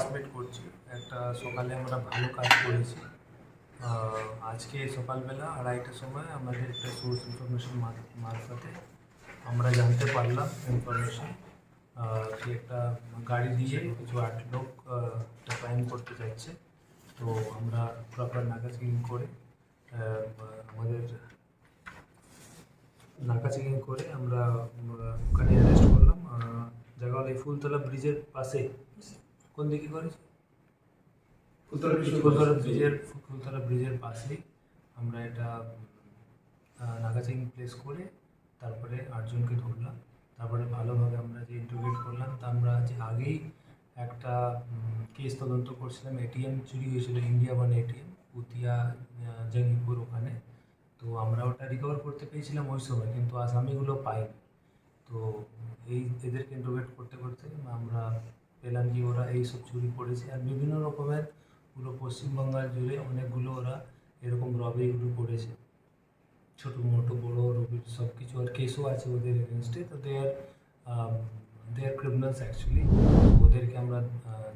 Estimate করছি। একটা সকালে আমরা ভালো কাজ করেছি। আজকে সকালবেলা আড়াইটার সময় আমাদের একটা সোর্স ইনফরমেশন মারফতে আমরা জানতে পারলাম ইনফরমেশন যে একটা গাড়ি দিয়ে কিছু আট লোক একটা করতে যাচ্ছে। তো আমরা প্রপার নাকা চেকিং করে আমাদের নাকা চেকিং করে আমরা ওখানে অ্যারেস্ট করলাম। জায়গা এই ফুলতলা ব্রিজের পাশে। কোন দিকে করেছি? ফুলতলা ব্রিজের ফুলতলা ব্রিজের পাশেই আমরা এটা চেকিং প্লেস করে তারপরে আটজনকে ধরলাম। তারপরে ভালোভাবে আমরা যে ইন্টারভিউ করলাম তা আমরা যে আগেই একটা কেস তদন্ত করছিলাম। এটিএম চুরি হয়েছিল India One ATM Putia Jangipur ওখানে। তো আমরা ওটা রিকভার করতে পেরেছিলাম ওই সময় কিন্তু আসামিগুলো পাইনি। তো এই এদেরকে ইন্টারোগেট করতে করতে আমরা পেলাম যে ওরা এইসব চুরি করেছে। আর বিভিন্ন রকমের পুরো পশ্চিমবঙ্গাল জুড়ে অনেকগুলো ওরা এরকম রবেরিগুলো করেছে। ছোটো মোটো বড়ো রবির সব কিছু আর কেসও আছে ওদের এগেনস্টে তো দে আর দে আর ক্রিমিনালস অ্যাকচুয়ালি ওদেরকে আমরা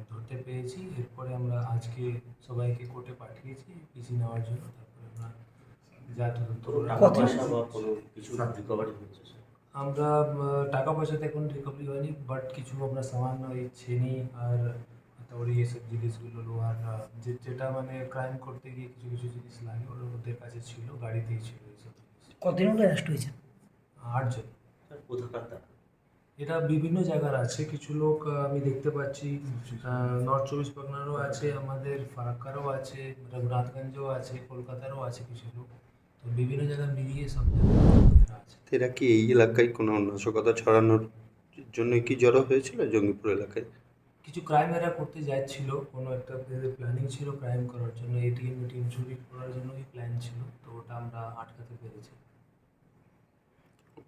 ধরতে পেরেছি। এরপরে আমরা আজকে সবাইকে কোর্টে পাঠিয়েছি পিসি নেওয়ার জন্য। তারপরে আমরা যা তদন্ত কিছু রিকভারি হয়েছে আমরা টাকা পয়সা তো এখন রিকভারি হয়নি বাট কিছু আমরা সামান্য এই ছেনি আর তারপরে এসব জিনিসগুলো লোহার যে যেটা মানে ক্রাইম করতে গিয়ে কিছু কিছু জিনিস লাগে ওরা ওদের কাছে ছিল গাড়িতেই ছিল এইসব কতদিন হলো অ্যারেস্ট হয়েছে আটজন কোথাকার তারা? এটা বিভিন্ন জায়গার আছে কিছু লোক আমি দেখতে পাচ্ছি নর্থ চব্বিশ পরগনারও আছে আমাদের ফারাক্কারও আছে রঘুনাথগঞ্জও আছে কলকাতারও আছে কিছু লোক। তো বিভিন্ন জায়গায় মিলিয়ে সব এরা কি এই এলাকায় কোনো নাশকতা ছড়ানোর জন্য কি জড়ো হয়েছিল জঙ্গিপুর এলাকায়? কিছু ক্রাইম এরা করতে যাচ্ছিল কোনো একটা প্ল্যানিং ছিল ক্রাইম করার জন্য এটিএম এটিএম চুরি করার জন্যই প্ল্যান ছিল তো ওটা আমরা আটকাতে পেরেছি।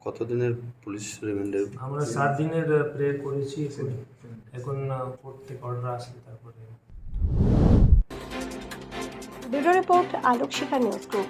কতদিনের পুলিশ রিমান্ডের আমরা সাত দিনের প্রেয়ার করেছি এখন এখন কোর্ট থেকে অর্ডার আসলে তারপরে। Bureau report Alok Shikha news group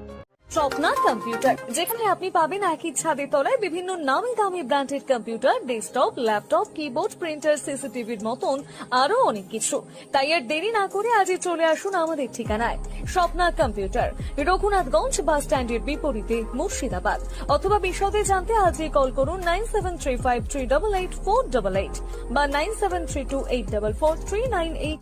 Swapna computer, যেখানে আপনি পাবেন একই ছাদের তলায় বিভিন্ন নামি দামি branded computer, desktop, laptop, keyboard, printer, সিসিটিভির মতন আরও অনেক কিছু। তাই আর দেরি না করে আজই চলে আসুন আমাদের ঠিকানায়। স্বপ্না কম্পিউটার, রঘুনাথগঞ্জ বাস স্ট্যান্ডের বিপরীতে মুর্শিদাবাদ। অথবা বিশদে জানতে আজই কল করুন nine seven three five three double eight four double eight বা nine seven three two eight double four three nine eight.